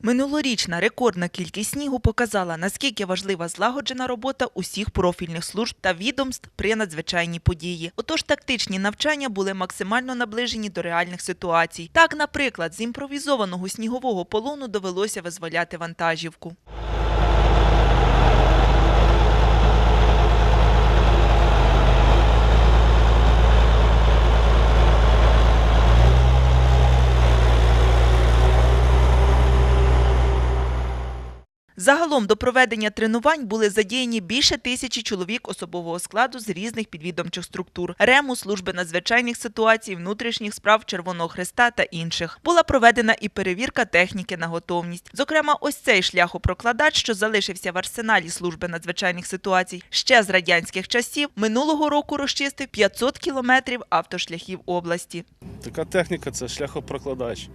Минулорічна рекордна кількість снігу показала, наскільки важлива злагоджена робота усіх профільних служб та відомств при надзвичайній події. Отож, тактичні навчання були максимально наближені до реальних ситуацій. Так, наприклад, з імпровізованого снігового полону довелося визволяти вантажівку. Загалом до проведення тренувань були задіяні більше тисячі чоловік особового складу з різних підвідомчих структур – РЕМу, служби надзвичайних ситуацій, внутрішніх справ Червоного Хреста та інших. Була проведена і перевірка техніки на готовність. Зокрема, ось цей шляхопрокладач, що залишився в арсеналі служби надзвичайних ситуацій, ще з радянських часів минулого року розчистив 500 кілометрів автошляхів області. Така техніка це шляхопрокладач.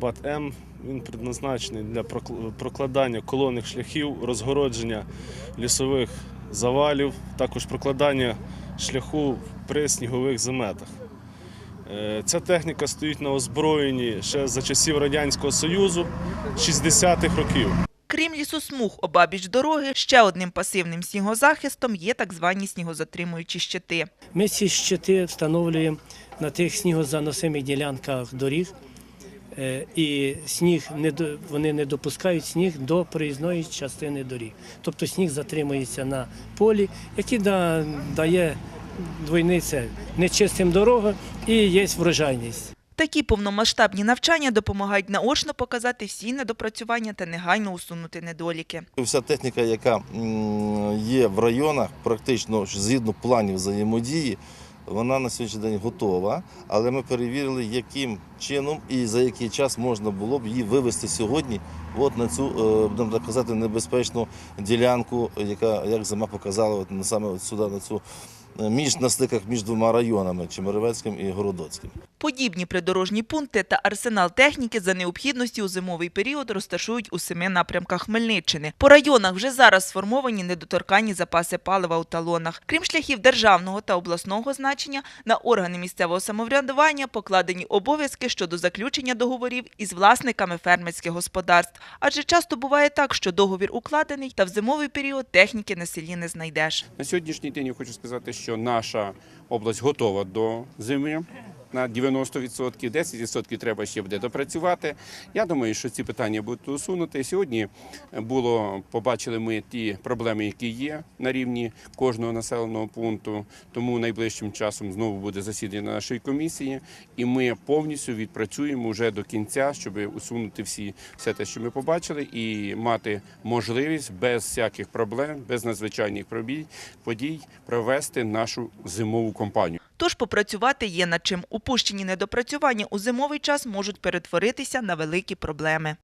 БАТ-М він предназначений для прокл- прокладання колонних шляхів, розгородження лісових завалів, також прокладання шляху при снігових заметах. Е, Ця техніка стоїть на озброєнні ще за часів Радянського Союзу 60-х років. Крім лісосмуг обабіч дороги, ще одним пасивним снігозахистом є так звані снігозатримуючі щити. Ми ці щити встановлюємо на тих снігозаносимих ділянках доріг, і сніг не до- вони не допускають сніг до проїзної частини доріг. Тобто сніг затримується на полі, який да- дає двойниця нечистим дорога і є врожайність. Такі повномасштабні навчання допомагають наочно показати всі недопрацювання та негайно усунути недоліки. Вся техніка, яка є в районах, практично згідно планів взаємодії, вона на сьогоднішній день готова, але ми перевірили, яким чином і за який час можна було б її вивести сьогодні от на цю, е, будемо так казати, небезпечну ділянку, яка, як зима показала, от саме от сюди, на цю е, між на стиках між двома районами Чемеровецьким і Городоцьким. Подібні придорожні пункти та арсенал техніки за необхідності у зимовий період розташують у семи напрямках Хмельниччини. По районах вже зараз сформовані недоторканні запаси палива у талонах. Крім шляхів державного та обласного значення, на органи місцевого самоврядування покладені обов'язки щодо заключення договорів із власниками фермерських господарств. Адже часто буває так, що договір укладений, та в зимовий період техніки на селі не знайдеш. На сьогоднішній день я хочу сказати, що наша область готова до зими. На 90%, 10% треба ще буде допрацювати. Я думаю, що ці питання будуть усунути. Сьогодні було побачили ми ті проблеми, які є на рівні кожного населеного пункту. Тому найближчим часом знову буде засідання нашої комісії, і ми повністю відпрацюємо вже до кінця, щоб усунути всі все те, що ми побачили, і мати можливість без всяких проблем, без надзвичайних пробій- подій провести нашу зимову кампанію. Тож попрацювати є над чим. Упущені недопрацювання у зимовий час можуть перетворитися на великі проблеми.